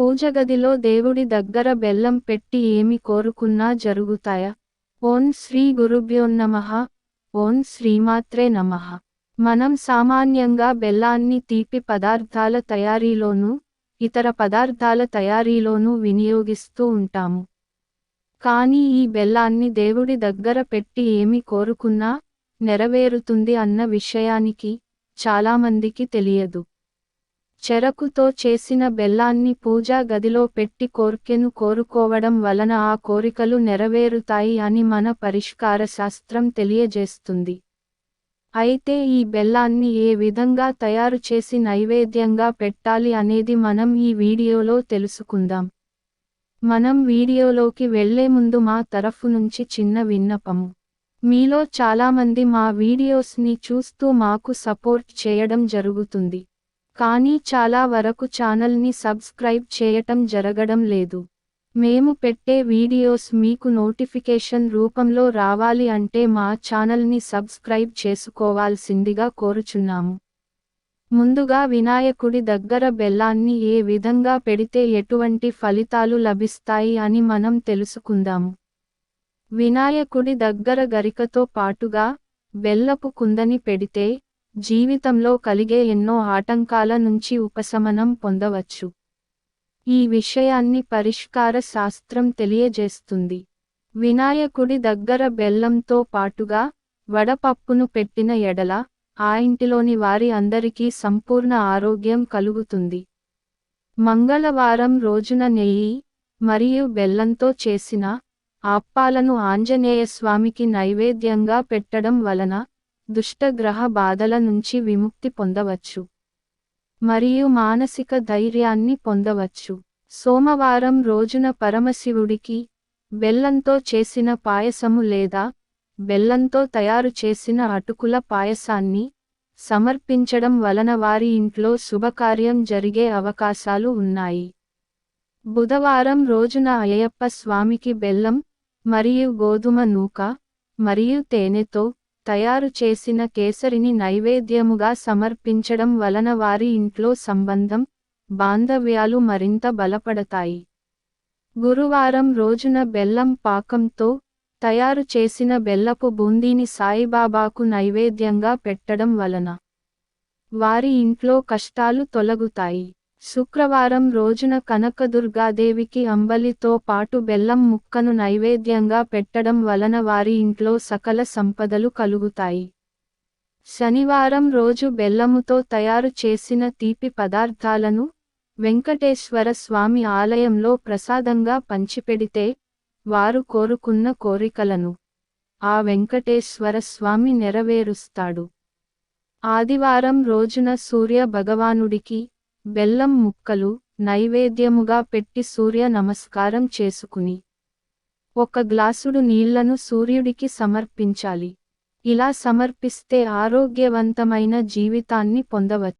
పూజగదిలో దేవుడి దగ్గర బెల్లం పెట్టి ఏమి కోరుకున్నా జరుగుతాయా? ఓం శ్రీ గురుభ్యోన్నమః ఓం శ్రీమాత్రే నమః. మనం సామాన్యంగా బెల్లాన్ని తీపి పదార్థాల తయారీలోనూ ఇతర పదార్థాల తయారీలోనూ వినియోగిస్తూ ఉంటాము. కానీ ఈ బెల్లాన్ని దేవుడి దగ్గర పెట్టి ఏమి కోరుకున్నా నెరవేరుతుంది అన్న విషయానికి చాలామందికి తెలియదు. చెరకుతో చేసిన బెల్లాన్ని పూజా గదిలో పెట్టి కోర్కెను కోరుకోవడం వలన ఆ కోరికలు నెరవేరుతాయి అని మన పరిష్కార శాస్త్రం తెలియజేస్తుంది. అయితే ఈ బెల్లాన్ని ఏ విధంగా తయారు చేసి నైవేద్యంగా పెట్టాలి అనేది మనం ఈ వీడియోలో తెలుసుకుందాం. మనం వీడియోలోకి వెళ్ళే ముందు మా తరఫు నుంచి చిన్న విన్నపము. మీలో చాలామంది మా వీడియోస్ని చూస్తూ మాకు సపోర్ట్ చేయడం జరుగుతుంది. కానీ చాలా వరకు ఛానల్ని సబ్స్క్రైబ్ చేయటం జరగడం లేదు. మేము పెట్టే వీడియోస్ మీకు నోటిఫికేషన్ రూపంలో రావాలి అంటే మా ఛానల్ని సబ్స్క్రైబ్ చేసుకోవాల్సిందిగా కోరుచున్నాము. ముందుగా వినాయకుడి దగ్గర బెల్లాన్ని ఏ విధంగా పెడితే ఎటువంటి ఫలితాలు లభిస్తాయి అని మనం తెలుసుకుందాము. వినాయకుడి దగ్గర గరికతో పాటుగా బెల్లపు కుందని పెడితే జీవితంలో కలిగే ఎన్నో ఆటంకాల నుంచి ఉపశమనం పొందవచ్చు. ఈ విషయాన్ని పరిష్కార శాస్త్రం తెలియజేస్తుంది. వినాయకుడి దగ్గర బెల్లంతో పాటుగా వడపప్పును పెట్టిన ఎడల ఆ ఇంటిలోని వారి అందరికీ సంపూర్ణ ఆరోగ్యం కలుగుతుంది. మంగళవారం రోజున నెయ్యి మరియు బెల్లంతో చేసిన ఆప్పాలను ఆంజనేయ స్వామికి నైవేద్యంగా పెట్టడం వలన దుష్టగ్రహ బాధల నుంచి విముక్తి పొందవచ్చు. మరియు మానసిక ధైర్యాన్ని పొందవచ్చు. సోమవారం రోజున పరమశివుడికి బెల్లంతో చేసిన పాయసము లేదా బెల్లంతో తయారు చేసిన అటుకుల పాయసాన్ని సమర్పించడం వలన వారి ఇంట్లో శుభకార్యం జరిగే అవకాశాలు ఉన్నాయి. బుధవారం రోజున అయ్యప్ప స్వామికి బెల్లం మరియు గోధుమ నూక మరియు తేనెతో తయారు చేసిన కేసరిని నైవేద్యముగా సమర్పించడం వలన వారి ఇంట్లో సంబంధం బాంధవ్యాలు మరింత బలపడతాయి. గురువారం రోజున బెల్లం పాకంతో తయారు చేసిన బెల్లపు బూందీని సాయిబాబాకు నైవేద్యంగా పెట్టడం వలన వారి ఇంట్లో కష్టాలు తొలగుతాయి. శుక్రవారం రోజున కనకదుర్గాదేవికి అంబలితో పాటు బెల్లం ముక్కను నైవేద్యంగా పెట్టడం వలన వారి ఇంట్లో సకల సంపదలు కలుగుతాయి. శనివారం రోజు బెల్లముతో తయారు చేసిన తీపి పదార్థాలను వెంకటేశ్వర స్వామి ఆలయంలో ప్రసాదంగా పంచిపెడితే వారు కోరుకున్న కోరికలను ఆ వెంకటేశ్వర స్వామి నెరవేరుస్తాడు. ఆదివారం రోజున సూర్య భగవానుడికి బెల్లం ముక్కలు నైవేద్యముగా పెట్టి సూర్య నమస్కారం చేసుకుని ఒక గ్లాసుడు నీళ్ళను సూర్యుడికి సమర్పించాలి. ఇలా సమర్పిస్తే ఆరోగ్యవంతమైన జీవితాన్ని పొందవచ్చు